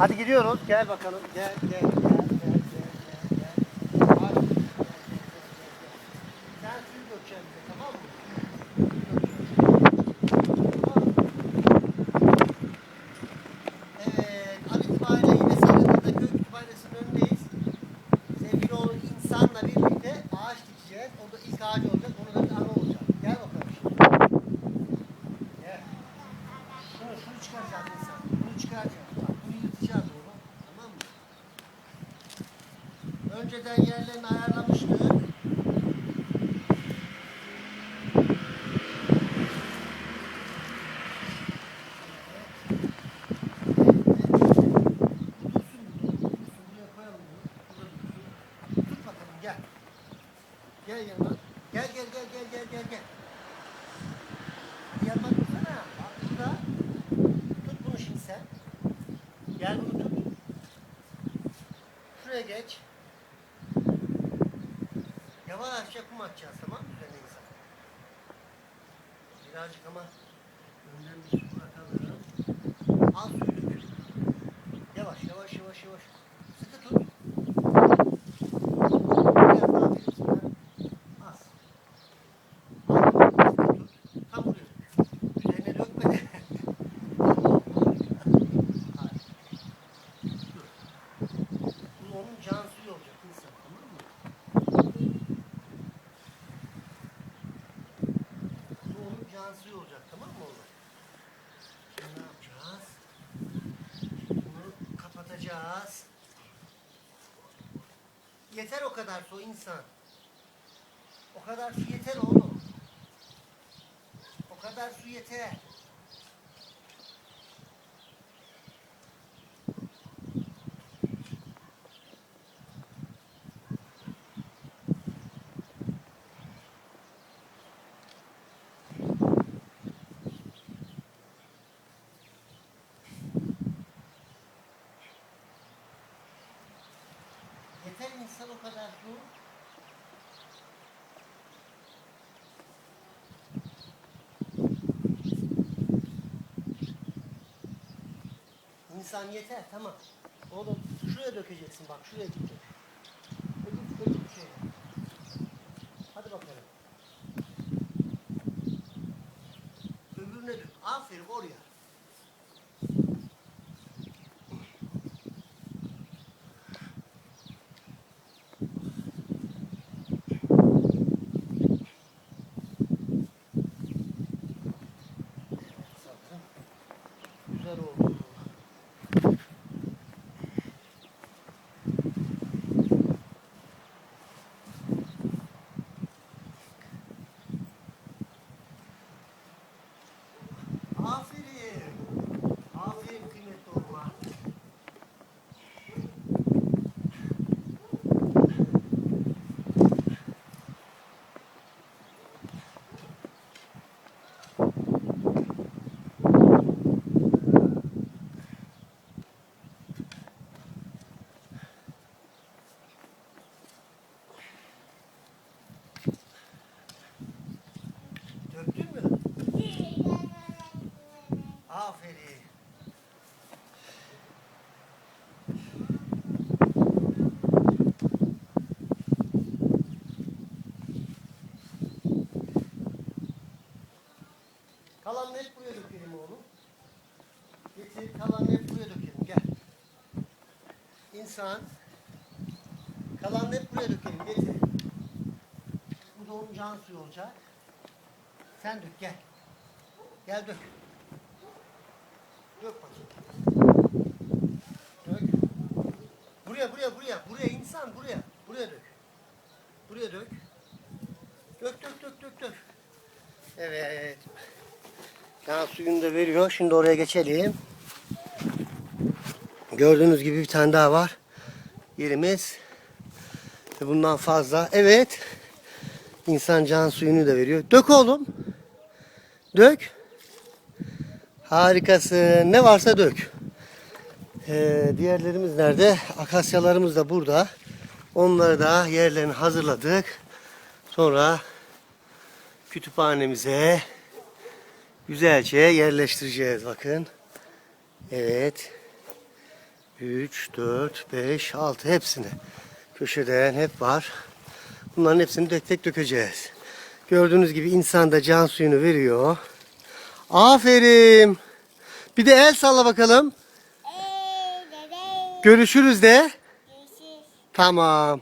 Hadi gidiyoruz. Gel bakalım. Gel gel gel gel gel gel. gel. Sen suyu dökeceksin bize tamam mı? Evet, an itibariyle yine Önceden yerlerini ayarlamıştık. Gel. Yanıma. Gel gel gel gel gel gel gel. Yanıma. Tut bunu şimdi. Gel bunu. Şuraya geç. Yavaşça kum atacağız tamam mı? Üzerine insan. Birazcık ama önden bir su bırakalım. Al suyu dök. Yavaş yavaş yavaş yavaş. Sıkı tut. Biraz daha verin sana. Az. Al. Sıkı tut. Tam buraya dök. Üzerine dökme de. Hadi. Dur. Bu onun can suyu olacak insan tamam mı? Bu onun can suyu olacak tamam mı oğlum? Şimdi ne yapacağız? Kapatacağız. Yeter o kadar su insan. O kadar su yeter oğlum. O kadar su yeter. Yeter insan o kadar su. İnsan yeter tamam. Oğlum şuraya dökeceksin bak şuraya gidecek. Şeye. Hadi bakalım. Öbürüne dök. Aferin oraya. Aferin. Kalanını hep buraya dökelim oğlum. Getir kalanını hep buraya dökelim gel. İnsan. Kalanını hep buraya dökelim getir. Bu da onun can suyu olacak. Sen dök gel. Gel dök. Dök bakayım. Dök. Buraya buraya buraya. Buraya insan buraya. Buraya dök. Buraya dök. Dök dök dök dök dök. Evet. Can suyunu da veriyor. Şimdi oraya geçelim. Gördüğünüz gibi bir tane daha var. Yerimiz. Bundan fazla. Evet. İnsan can suyunu da veriyor. Dök oğlum. Dök. Harikasın. Ne varsa dök. Ee, diğerlerimiz nerede? Akasyalarımız da burada. Onları da yerlerini hazırladık. Sonra kütüphanemize güzelce yerleştireceğiz. Bakın. Evet. 3, 4, 5, 6 hepsini. Köşeden hep var. Bunların hepsini tek tek dökeceğiz. Gördüğünüz gibi insan da can suyunu veriyor. Aferin. Bir de el salla bakalım. Görüşürüz de. Tamam.